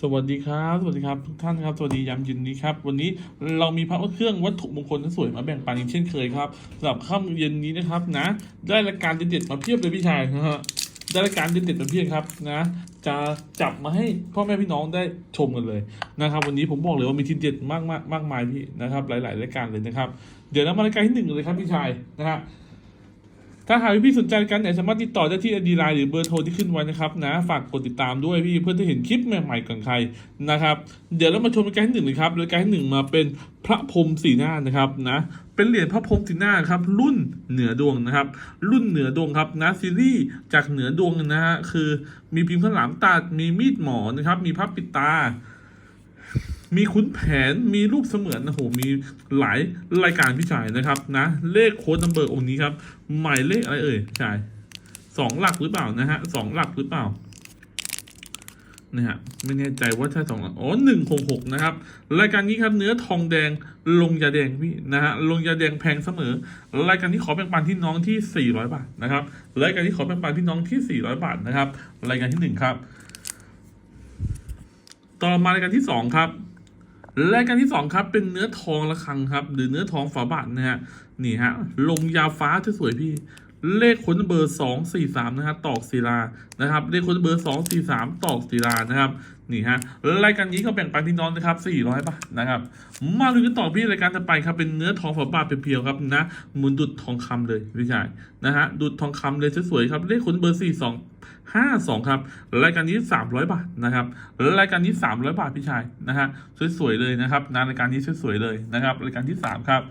สวัสดีครับ สวัสดีครับทุกท่านครับสวัสดียามเย็นนี้ครับวันนี้เรามีพระเครื่องวัตถุมงคลสวยมาแบ่งปันอีกเช่นเคยครับสำหรับค่ำเย็นนี้นะครับนะ ได้รายการเด็ดๆมาเพียบเลยพี่ชายนะฮะได้รายการเด็ดๆมาเพียบครับนะ จะจับมาให้พ่อแม่พี่น้องได้ชมกันเลยนะครับ วันนี้ผมบอกเลยว่ามีทีเด็ดมากมากๆมากมายพี่นะครับ หลาย ๆ รายการเลยนะครับ เดี๋ยวเรามารายการที่หนึ่งเลยครับพี่ชายนะฮะ ถ้าหากพี่ๆสนใจกันเนี่ยสามารถติดต่อได้ที่อดีไลน์หรือเบอร์โทรที่ขึ้นไว้นะครับนะฝากกดติดตามด้วยพี่เพื่อจะเห็นคลิปใหม่ๆก่อนใครนะครับเดี๋ยวเรามาชมการที่หนึ่งเลยครับรายการที่หนึ่งมาเป็นพระพรมสีหน้านะครับนะเป็นเหรียญพระพรมสีหน้าครับรุ่นเหนือดวงนะครับ รุ่นเหนือดวงครับนะซีรีส์จากเหนือดวงนะฮะคือมีพิมพ์ข้างหลังตัดมีมีดหมอนะครับมีพับปิดตา มีขุนแผนมีรูปเสมือนโอ้โหมีหลายรายการพี่ชายนะครับนะเลขโค้ดนัมเบอร์องค์นี้ครับหมายเลขอะไรเอ่ยชายสองหลักหรือเปล่านะฮะสองหลักหรือเปล่านะฮะไม่แน่ใจว่าใช่สองหลักอ๋อหนึ่งหกหกนะครับ รายการนี้ครับเนื้อทองแดงลงยาแดงพี่นะฮะลงยาแดงแพงเสมอ รายการที่ขอแบ่งปันที่น้องที่400บาทนะครับรายการที่ขอแบ่งปันที่น้องที่400บาทนะครับ รายการที่หนึ่งครับ ต่อมารายการที่สองครับ รายการที่สองครับเป็นเนื้อทองระฆังครับ หรือเนื้อทองฝาบาทนะฮะนี่ฮะลงยาฟ้าที่สวยพี่ เลขค้นเบอร์สองสี่สามนะฮะตอกศิลานะครับเลขค้นเบอร์สองสี่สามตอกศิลานะครับนี่ฮะรายการนี้เขาแบ่งปันพี่น้องนะครับสี่ร้อยบาทนะครับ มาดูกันต่อพี่รายการต่อไปครับเป็นเนื้อทองฝาบาทเพียวๆครับนะหมือนดุดทองคำเลยพี่ชายนะฮะดุดทองคำเลยสวยๆครับเลขค้นเบอร์สี่สองห้าสองครับรายการนี้สามร้อยบาทนะครับรายการนี้สามร้อยบาทพี่ชายนะฮะสวยๆเลยนะครับนะรายการนี้สวยๆเลยนะครับรายการที่สามครับ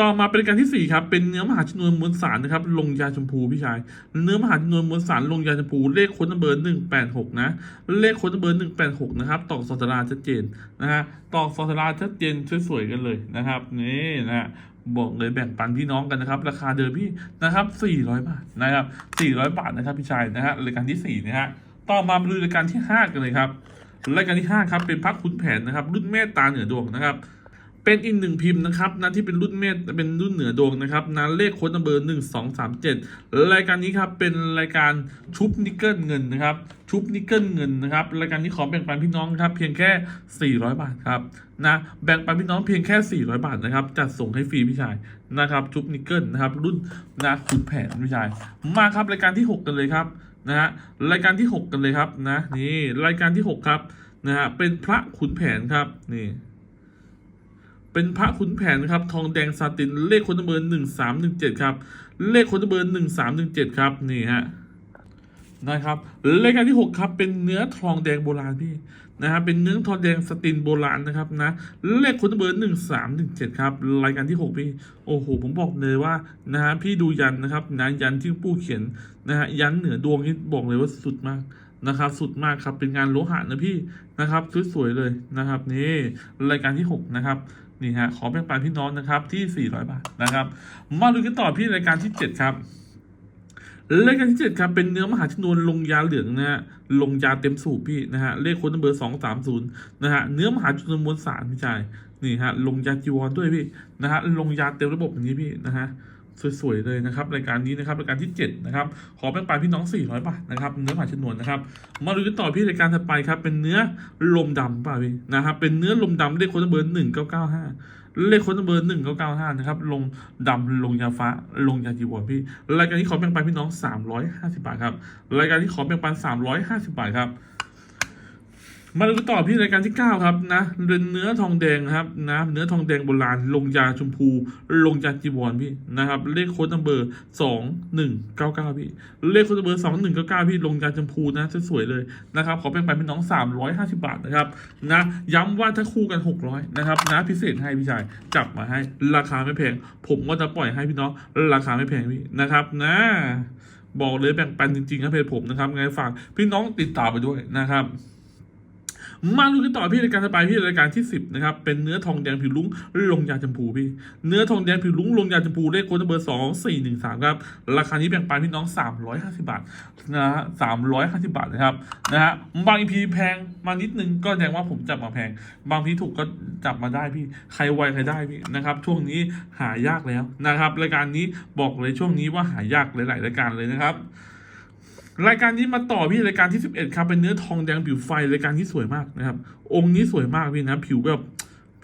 ต่อมาเป็นรายการที่สี่ครับเป็นเนื้อมหาชนวนมวลสารนะครับลงยาชมพูพี่ชาย เนื้อมหาชนวนมวลสารลงยาชมพูเลขค้ดเบอร์หนึ่งแปดหกนะ เลขค้ดเบอร์หนึ่งแปดหกนะครับตอกสอสราชัดเจนนะฮะตอกสอสราชัดเจนสวยๆกันเลยนะครับนี่นะฮะบอกเลยแบ่งปันพี่น้องกันนะครับ ราคาเดิมพี่นะครับ 400 บาทนะครับ 400 บาทนะครับพี่ชายนะฮะรายการที่สี่นะฮะต่อมามาดูรายการที่ห้ากันเลยครับรายการที่ห้าครับเป็นพักขุนแผนนะครับ รุ่นเมตตาเหนือดวงนะครับ เป็นอีกหนึ่งพิมพ์นะครับนะที่เป็นรุ่นเมตเป็นรุ่นเหนือดวงนะครับนะเลขโค้ดนัมเบอร์หนึ่งสองสามเจ็ดรายการนี้ครับเป็นรายการชุบนิกเกิลเงินนะครับชุบนิกเกิลเงินนะครับรายการนี้ขอแบ่งปันพี่น้องครับเพียงแค่ 400 บาทครับนะแบ่งปันพี่น้องเพียงแค่ 400 บาทนะครับจัดส่งให้ฟรีพี่ชายนะครับชุบนิกเกิลนะครับรุ่นนะขุนแผนพี่ชาย มาครับรายการที่ 6 กันเลยครับนะฮะรายการที่ 6 กันเลยครับนะนี่รายการที่ 6 ครับนะฮะเป็นพระขุนแผนครับนี่ เป็นพระขุนแผนครับ ทองแดงซาตินเลขคนเบอร์หนึ่งสามหนึ่งเจ็ดครับ เลขคนเบอร์หนึ่งสามหนึ่งเจ็ดครับ นี่ฮะนะครับรายการที่หกครับเป็นเนื้อทองแดงโบราณพี่นะครับเป็นเนื้อทองแดงสตินโบราณนะครับนะเลขคนเบอร์หนึ่งสามหนึ่งเจ็ดครับรายการที่หกพี่โอ้โหผมบอกเลยว่านะฮะพี่ดูยันนะครับนะยันที่ปู่เขียนนะฮะยันเหนือดวงนี่บอกเลยว่าสุดมากนะครับสุดมากครับเป็นงานโลหะนะพี่นะครับสวยๆเลยนะครับนี่รายการที่หกนะครับ นี่ฮะขอแบ่งปันพี่น้องนะครับที่ 400 บาทนะครับ มาดูกันต่อพี่รายการที่ 7 ครับรายการที่7ครับเป็นเนื้อมหาชนวนลงยาเหลืองนะฮะลงยาเต็มสูบพี่นะฮะเลขโค้ดเบอร์230นะฮะเนื้อมหาชนวนมวลสารพี่ชายนี่ฮะลงยาจีวรด้วยพี่นะฮะลงยาเต็มระบบอย่างนี้พี่นะฮะ สวยๆเลยนะครับรายการนี้นะครับรายการที่7นะครับขอแบ่งปันพี่น้อง 400 บาทนะครับเนื้อมหาชนวนนะครับมาดูกันต่อพี่รายการถัดไปครับเป็นเนื้อลมดำป่ะพี่นะครับเป็นเนื้อลมดำเลขค้ดเบอร์1995เลขค้ดเบอร์หนึ่งเก้าเก้าห้านะครับลงดำลงยาฟ้าลงยาจีวรพี่รายการที่ขอแบ่งปันพี่น้องสามร้อยห้าสิบาทครับรายการที่ขอแบ่งปันสามร้อยห้าสิบาทครับ มาดูต่อพี่รายการที่ 9 ครับนะเรือนเนื้อทองแดงครับนะเนื้อทองแดงโบราณลงยาชมพู ลงยาจีวรพี่นะครับเลขโค้ดนัมเบอร์สองหนึ่งเก้าเก้าพี่เลขโค้ดนัมเบอร์สองหนึ่งเก้าเก้าพี่ลงยาชมพูนะสวยเลยนะครับขอเป็นไปพี่น้องสามร้อยห้าสิบาทนะครับนะย้ำว่าถ้าคู่กันหกร้อยนะครับนะพิเศษให้พี่ชายจับมาให้ราคาไม่แพง ผมก็จะปล่อยให้พี่น้องราคาไม่แพงพี่นะครับนะบอกเลยแบ่งปันจริงๆครับเพจผมนะครับไงฝากพี่น้องติดตามไปด้วยนะครับ มาดูกันต่อพี่รายการสปายพี่รายการที่ 10นะครับเป็นเนื้อทองแดงผิวลุ้งลงยาชมพูพี่ เนื้อทองแดงผิวลุ้งลงยาชมพูเลขโค้ดเบอร์สองสี่หนึ่งสามครับราคานี้แบ่งปันพี่น้องสามร้อยห้าสิบาทนะฮะสามร้อยห้าสิบาทนะครับนะฮะบางอีพีแพงมานิดนึงก็แสดงว่าผมจับมาแพง บางพีถูกก็จับมาได้พี่ใครไวใครได้พี่นะครับช่วงนี้หายากแล้วนะครับรายการนี้บอกเลยช่วงนี้ว่าหายากหลายๆรายการเลยนะครับ รายการนี้มาต่อพี่รายการที่สิบเอ็ดครับ เป็นเนื้อทองแดงผิวไฟรายการที่สวยมากนะครับ องค์นี้สวยมากพี่นะ ผิวแบบ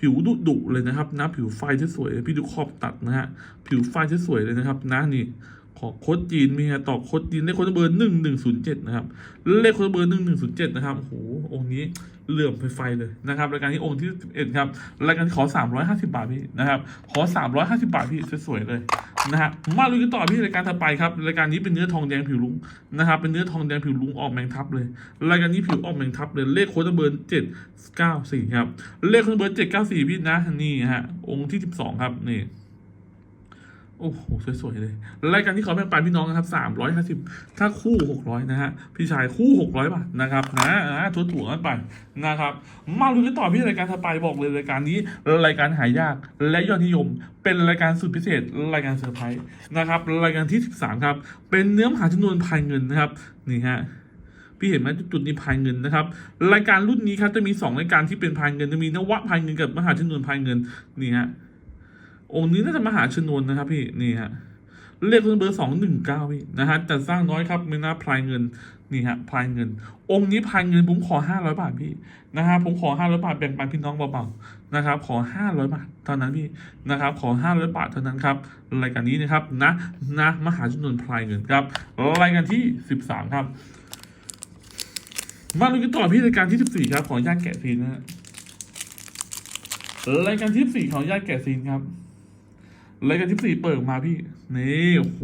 ผิวดุดุเลยนะครับนะผิวไฟที่สวยพี่ดูขอบตัดนะฮะผิวไฟที่สวยเลยนะครับนะนี่ขอโคดจีนมีฮะต่อโคดจีนเลขโคดเบอร์หนึ่งหนึ่งศูนย์เจ็ดนะครับเลขโคดเบอร์หนึ่งหนึ่งศูนย์เจ็ดนะครับโอ้โหองค์นี้เหลื่อมไฟไฟเลยนะครับรายการนี้องค์ที่สิบเอ็ดครับรายการขอสามร้อยห้าสิบาทพี่นะครับขอสามร้อยห้าสิบาทพี่สวยๆเลย นะฮะมาลุยกันต่อพี่รายการถัดไปครับรายการนี้เป็นเนื้อทองแดงผิวลุงนะครับเป็นเนื้อทองแดงผิวลุงออกแมงทับเลยรายการนี้ผิวออกแมงทับเลยเลขโค้ดเบอร์เจ็ดเก้าสี่ครับเลขโค้ดเบอร์เจ็ดเก้าสี่พี่นะนี่ฮะองค์ที่สิบสองครับนี่ โอ้โห สวย ๆ เลย รายการที่เขอแบ่งปันพี่น้องนะครับสามร้อยห้าสิบถ้าคู่หกร้อยนะฮะ พี่ชายคู่หกร้อยบาทนะครับนะนะถั่วถั่วๆกันไปนะครับ มาลุ้นกันต่อพี่รายการถัดไปบอกเลยรายการนี้ รายการหายากและยอดนิยม เป็นรายการสุดพิเศษ รายการเซอร์ไพรส์นะครับ รายการที่สิบสามครับ เป็นเนื้อมหาชนวนพายเงินนะครับ นี่ฮะพี่เห็นไหมจุดนี้พายเงินนะครับ รายการรุ่นนี้ครับจะมีสองรายการที่เป็นพายเงินจะมีนวะพายเงินกับมหาชนวนพายเงินนี่ฮะ องค์นี้น่าจะมหาชนวนนะครับพี่นี่ฮะเลขเบอร์สองหนึ่งเก้าพี่นะฮะจัดสร้างน้อยครับไม่น่าพลายเงินนี่ฮะพลายเงิน องค์นี้พลายเงินผมขอห้าร้อยบาทพี่นะฮะผมขอห้าร้อยบาทแบ่งปันพี่น้องเบาๆนะครับ ขอห้าร้อยบาทเท่านั้นพี่นะครับ ขอห้าร้อยบาทเท่านั้นครับรายการนี้นะครับนะนะมหาชนวนพลายเงินครับรายการที่สิบสามครับมาดูกันต่อพี่รายการที่สิบสี่ครับ ขออนุญาตแกะซีนนะฮะรายการที่สิบสี่ขออนุญาตแกะซีนครับ รายการที่สี่เปิดมาพี่นี่โอ้โห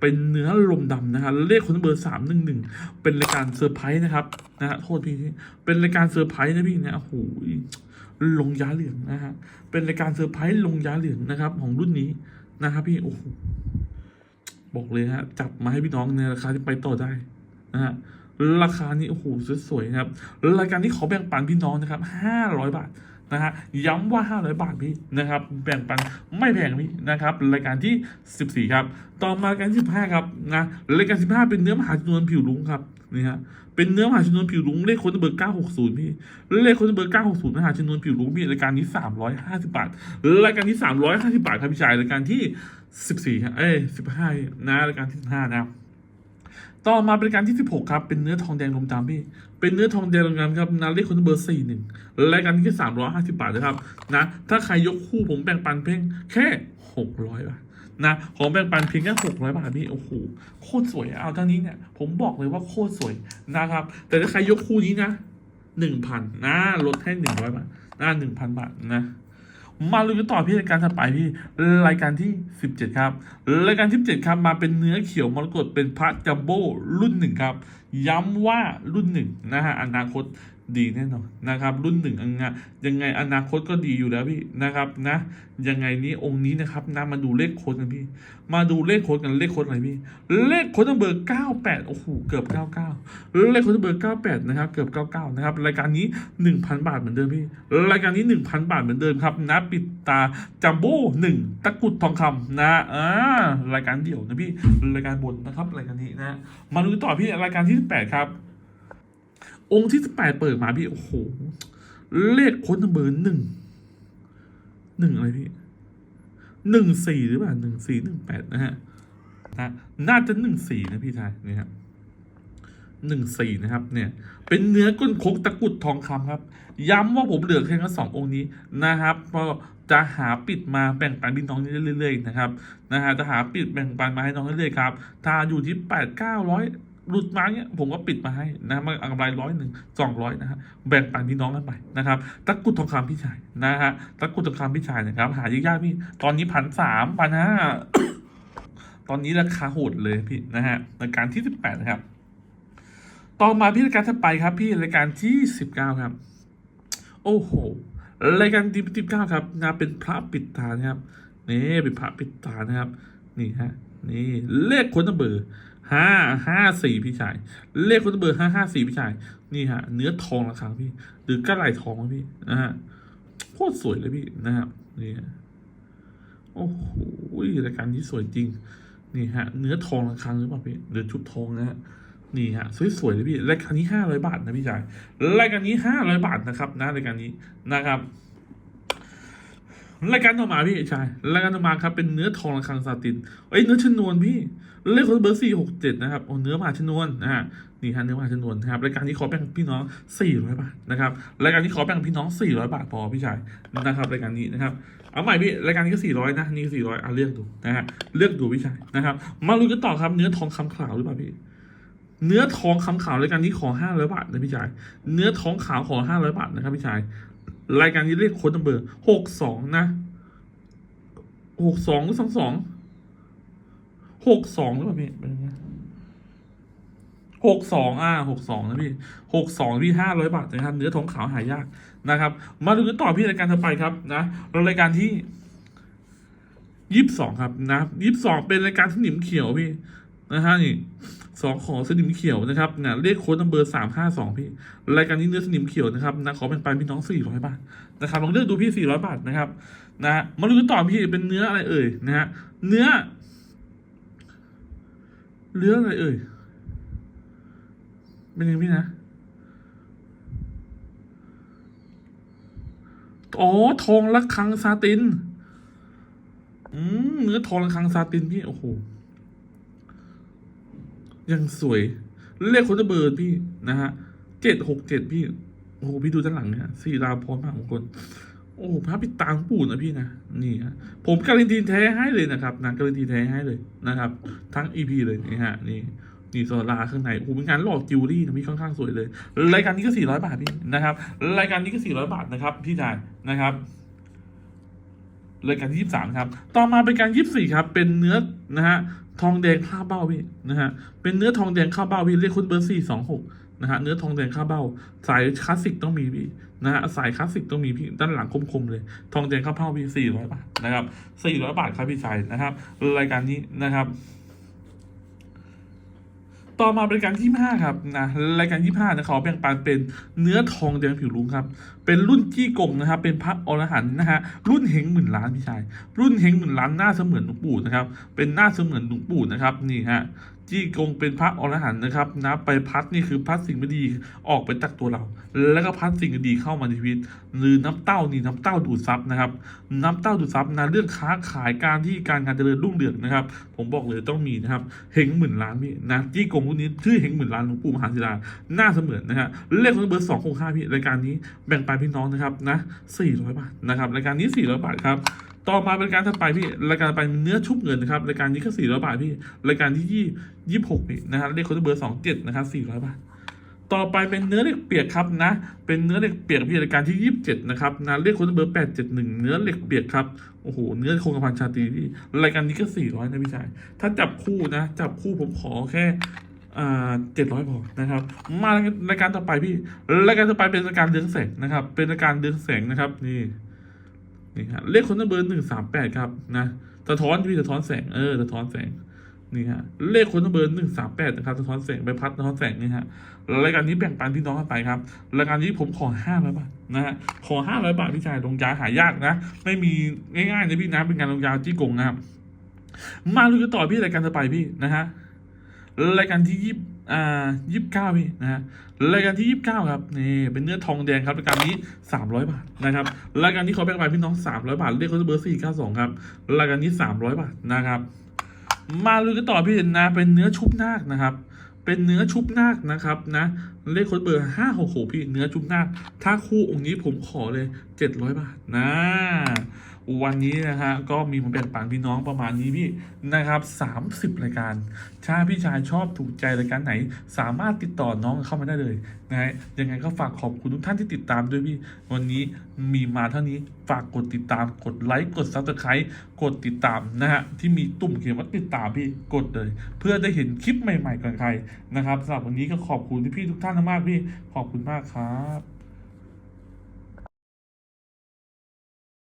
เป็นเนื้อลมดำนะฮะเลขคนเบอร์สามหนึ่งหนึ่งเป็นรายการเซอร์ไพรส์นะครับนะฮะโทษพี่เป็นรายการเซอร์ไพรส์นะพี่เนี่ยโอ้โหลงยาเหลืองนะฮะเป็นรายการเซอร์ไพรส์ลงยาเหลืองนะครับ ของรุ่นนี้นะครับพี่โอ้โหบอกเลยฮะจับมาให้พี่น้องในราคาที่ไปต่อได้นะฮะราคานี้โอ้โหสวยๆนะครับรายการนี้ขอแบ่งปันพี่น้องนะครับห้าร้อยบาท นะฮะย้ำว่า 500 บาทพี่นะครับแบ่งปันไม่แพงพี่นะครับรายการที่ 14 ครับ ต่อมารายการ15 ครับนะรายการ 15 เป็นเนื้อมหาชนวนผิวลุงครับนี่ฮะเป็นเนื้อมหาชนวนผิวลุงเลขค้ดเบอร์960 พี่เลขค้ดเบอร์960มหาชนวนผิวลุงพี่รายการนี้ 350 บาทรายการที่ 350 บาทครับพี่ชายรายการที่ 14ครับเอ้ย15 นะรายการที่ 15 นะครับต่อมาเป็นการที่ 16 ครับ เป็นเนื้อทองแดงลมดำพี่ เป็นเนื้อทองแดงลงานครับนาเลขคนเบอร์41รายการที่350บาทนะครับนะถ้าใครยกคู่ผมแบ่งปันเพียงแค่600บาทนะขอแบ่งปันเพียงแค่600บาทพี่โอ้โหโคตรสวยเอาทั้งนี้เนี่ยผมบอกเลยว่าโคตรสวยนะครับ แต่ถ้าใครยกคู่นี้นะ1,000นะลดให้100บาทนะ1,000บาทนะ มาลุยกันต่อพี่รายการถัดไปพี่รายการที่ 17 ครับ รายการที่17ครับมาเป็นเนื้อเขียวมรกตเป็นพระจัมโบ้รุ่นหนึ่งครับ ย้ำว่ารุ่นหนึ่งนะฮะอนาคต ดีแน่นอนนะครับ รุ่นหนึ่งยังไงยังไงอนาคตก็ดีอยู่แล้วพี่นะครับนะยังไงนี้องค์นี้นะครับนะมาดูเลขโค้ดกันพี่ มาดูเลขโค้ดกันเลขโค้ดอะไรพี่ เลขโค้ดเบอร์98โอ้โหเกือบ99เก้าเลขโค้ดเบอร์98นะครับเกือบ99นะครับรายการนี้1,000บาทเหมือนเดิมพี่รายการนี้1,000บาทเหมือนเดิมครับนะปิดตาจัมโบ้หนึ่งตะกรุดทองคำนะอ่ารายการเดี่ยวนะพี่รายการบนนะครับรายการนี้นะมาดูต่อพี่รายการที่18ครับ องค์ที่18เปิดมาพี่โอ้โห เลขโค้ดเบอร์หนึ่งหนึ่งอะไรพี่หนึ่งสี่หรือเปล่าหนึ่งสี่หนึ่งแปดนะฮะนะน่าจะหนึ่งสี่นะพี่ชายนี่ครับหนึ่งสี่นะครับ เนี่ย เป็นเนื้อก้นคกตะกุดทองคำครับ ย้ำว่าผมเหลือแค่แค่สององค์นี้นะครับก็จะหาปิดมาแบ่งปันพี่น้องเรื่อยๆนะครับนะฮะจะหาปิดแบ่งปันมาให้น้องเรื่อยๆครับถ้าอยู่ที่แปดเก้าร้อย หลุดมาเนี้ยผมก็ปิดมาให้นะมากำไรร้อยหนึ่งสองร้อยนะฮะแบ่งปันพี่น้องกันไปนะครับตะกุดทองคำพี่ชายนะฮะตะกุดทองคำพี่ชายนะครับ หายากๆพี่ ตอนนี้พันสามพันห้าตอนนี้ราคาโหดเลยพี่นะฮะรายการที่สิบแปดนะครับ ต่อมาพี่รายการถัดไปครับ พี่รายการที่สิบเก้าครับ โอ้โหรายการที่สิบเก้าครับนะเป็นพระปิดตานะครับนี่เป็นพระปิดตานะครับ นี่ฮะนี่เลขคนเบอร์ ห้าห้าสี่พี่ชาย เลขคนเบอร์ห้าห้าสี่พี่ชาย นี่ฮะ เนื้อทองราคาพี่ หรือกระไหลทองพี่นะฮะโคตรสวยเลยพี่นะครับนี่ฮะโอ้โหรายการนี้สวยจริง นี่ฮะ เนื้อทองราคาหรือเปล่าพี่หรือชุดทองนะฮะนี่ฮะสวยๆเลยพี่รายการนี้ห้าร้อยบาทนะพี่ชายรายการนี้ห้าร้อยบาทนะครับนะรายการนี้นะครับ รายการต่อมาพี่ใช่รายการต่อมาครับเป็นเนื้อทองระฆังซาตินเอ้ยเนื้อชนวนพี่เลขคนเบอร์สี่หกเจ็ดนะครับโอ้เนื้อมาชนวนนะฮะนี่ฮะเนื้อมาชนวนนะครับรายการนี้ขอแบ่งพี่น้องสี่ร้อยบาทนะครับรายการนี้ขอแบ่งพี่น้องสี่ร้อยบาทพอพี่ชายนะครับรายการนี้นะครับเอาใหม่พี่รายการนี้ก็สี่ร้อยนะนี่สี่ร้อยอะเลือกดูนะฮะเลือกดูพี่ชายนะครับมาลุ้นกันต่อครับเนื้อทองคำขาวหรือเปล่าพี่เนื้อทองคำขาวรายการนี้ขอห้าร้อยบาทนะพี่ชาย เนื้อทองขาวขอห้าร้อยบาทนะครับพี่ชาย รายการนี้เลขโค้ดนัมเบอร์หกสองนะหกสองหรือสองสองหกสองหรือเปล่าพี่เป็นไงหกสองอ่าหกสองนะพี่หกสองพี่ห้าร้อยบาทนะครับเนื้อทองขาวหายากนะครับ มาดูกันต่อพี่รายการต่อไปครับนะรายการที่ยี่สิบสองครับนะยี่สิบสองเป็นรายการสนิมเขียวพี่ นะฮะนี่สองของสนิมเขียวนะครับเนี่ยเลขโค้ดนัมเบอร์สามห้าสองพี่ รายการนี้เนื้อสนิมเขียวนะครับนะขอเป็นปันพี่น้องสี่ร้อยบาทนะครับลองเลือกดูพี่สี่ร้อยบาทนะครับนะฮะมาดูกันต่อพี่เป็นเนื้ออะไรเอ่ยนะฮะเนื้อเนื้ออะไรเอ่ยเป็นยังไงพี่นะอ๋อทองระฆังซาติน อืมเนื้อทองระฆังซาตินพี่โอ้โห ยังสวย เลขคนจะเบอร์พี่นะฮะเจ็ดหกเจ็ดพี่ โอ้โหพี่ดูด้านหลังเนี่ยสี่ดาวพร้อมมากของคน โอ้โหพระปิดตาของปู่นะพี่นะนี่ฮะผมการันตีแท้ให้เลยนะครับนะการันตีแท้ให้เลยนะครับ ทั้งอีพีเลยนี่ฮะนี่นี่โซลาข้างในโอ้โหเป็นงานหลอกจิวเวลรี่นะพี่ค่อนข้างสวยเลย รายการนี้ก็สี่ร้อยบาทพี่นะครับ รายการนี้ก็สี่ร้อยบาทนะครับพี่ชายนะครับ รายการที่ยี่สามครับ ต่อมาเป็นการยี่สี่ครับ เป็นเนื้อนะฮะทองแดงข้าวเบ้าพี่นะฮะเป็นเนื้อทองแดงข้าวเบ้าพี่เรียกคุณเบอร์สี่สองหกนะฮะเนื้อทองแดงข้าวเบ้า สายคลาสสิกต้องมีพี่นะฮะสายคลาสสิกต้องมีพี่ด้านหลังคมๆเลย ทองแดงข้าวเบ้าพี่สี่ร้อยบาทนะครับสี่ร้อยบาทครับพี่ชายนะครับ รายการนี้นะครับต่อมาเป็นการที่ห้าครับนะรายการที่ห้านะขอแบ่งปันเป็นเนื้อทองแดงผิวลุงครับเป็นรุ่นจี้กงนะครับ เป็นพระอรหันต์นะฮะ รุ่นเฮงหมื่นล้านพี่ชาย รุ่นเฮงหมื่นล้านหน้าเสมือนหลวงปู่นะครับ เป็นหน้าเสมือนหลวงปู่นะครับ นี่ฮะ จี้กงเป็นพระอรหันต์นะครับนะไปพัดนี่คือพัดสิ่งไม่ดีออกไปจากตัวเรา แล้วก็พัดสิ่งดีเข้ามาในชีวิต หรือน้ำเต้านี่น้ำเต้าดูดซับนะครับ น้ำเต้าดูดซับนะเรื่องค้าขายการที่การงานเจริญรุ่งเรืองนะครับ ผมบอกเลยต้องมีนะครับ เฮงหมื่นล้านพี่นะ จี้กงรุ่นนี้ชื่อเฮงหมื่นล้านหลวงปู่มหาศิลาหน้าเสมือนนะฮะ เลขของเบอร์สองหกห้าพี่รายการนี้แบ่งปันพี่น้องนะครับนะสี่ร้อยบาทนะครับรายการนี้สี่ร้อยบาทครับต่อมาเป็นการถัดไปพี่รายการไปเนื้อชุบเงินนะครับรายการนี้ก็สี่ร้อยบาทพี่รายการที่ยี่ยี่หกพี่นะครับเลขคนเบอร์สองเจ็ดนะครับสี่ร้อยบาท ต่อไปเป็นเนื้อเหล็กเปียกครับนะ เป็นเนื้อเหล็กเปียกพี่รายการที่ยี่สิบเจ็ดนะครับนะเลขคนเบอร์แปดเจ็ดหนึ่งเนื้อเหล็กเปียกครับโอ้โหเนื้อคงกระพันชาตรีพี่รายการนี้ก็สี่ร้อยนะพี่ชายถ้าจับคู่นะ จับคู่ผมขอแค่ เจ็ดร้อยพอนะครับ มารายการต่อไปพี่รายการต่อไปเป็นรายการเรืองแสงนะครับ เป็นรายการเรืองแสงนะครับ นี่นี่ฮะเลขคนเบอร์หนึ่งสามแปดครับนะสะท้อนพี่สะท้อนแสงเออสะท้อนแสงนี่ฮะเลขคนเบอร์หนึ่งสามแปดนะครับสะท้อนแสงใบพัดสะท้อนแสงนี่ฮะรายการนี้แบ่งปันพี่น้องกันไปครับรายการนี้ผมขอห้าร้อยบาทนะฮะขอห้าร้อยบาทพี่ชายลงยาหายากนะ ไม่มีง่ายๆนะพี่นะเป็นการลงยาจี้กงนะครับมาลุยกันต่อพี่รายการต่อไปพี่นะฮะ รายการที่ยี่อ่ายี่สิบเก้าพี่นะฮะรายการที่ยี่สิบเก้าครับนี่เป็นเนื้อทองแดงครับรายการนี้สามร้อยบาทนะครับรายการนี้ขอแบ่งปันพี่น้องสามร้อยบาทเลขเขาเบอร์สี่เก้าสองครับรายการนี้สามร้อยบาทนะครับ มาลุยกันต่อพี่นะเป็นเนื้อชุบนาคนะครับเป็นเนื้อชุบนาคนะครับนะเลขค้ดเบอร์ห้าหกหกพี่เนื้อชุบนาคถ้าคู่องค์นี้ผมขอเลยเจ็ดร้อยบาทนะ วันนี้นะฮะก็มีมาแบ่งปันพี่น้องประมาณนี้พี่นะครับสามสิบรายการถ้าพี่ชายชอบถูกใจรายการไหน สามารถติดต่อน้องเข้ามาได้เลยนะฮะยังไงก็ฝากขอบคุณทุกท่านที่ติดตามด้วยพี่ วันนี้มีมาเท่านี้ฝากกดติดตามกดไลค์กดซับสไครต์กดติดตามนะฮะที่มีตุ่มเขียนว่าติดตามพี่กดเลย เพื่อได้เห็นคลิปใหม่ๆก่อนใครนะครับสำหรับวันนี้ก็ขอบคุณที่พี่ทุกท่านมากพี่ขอบคุณมากครับ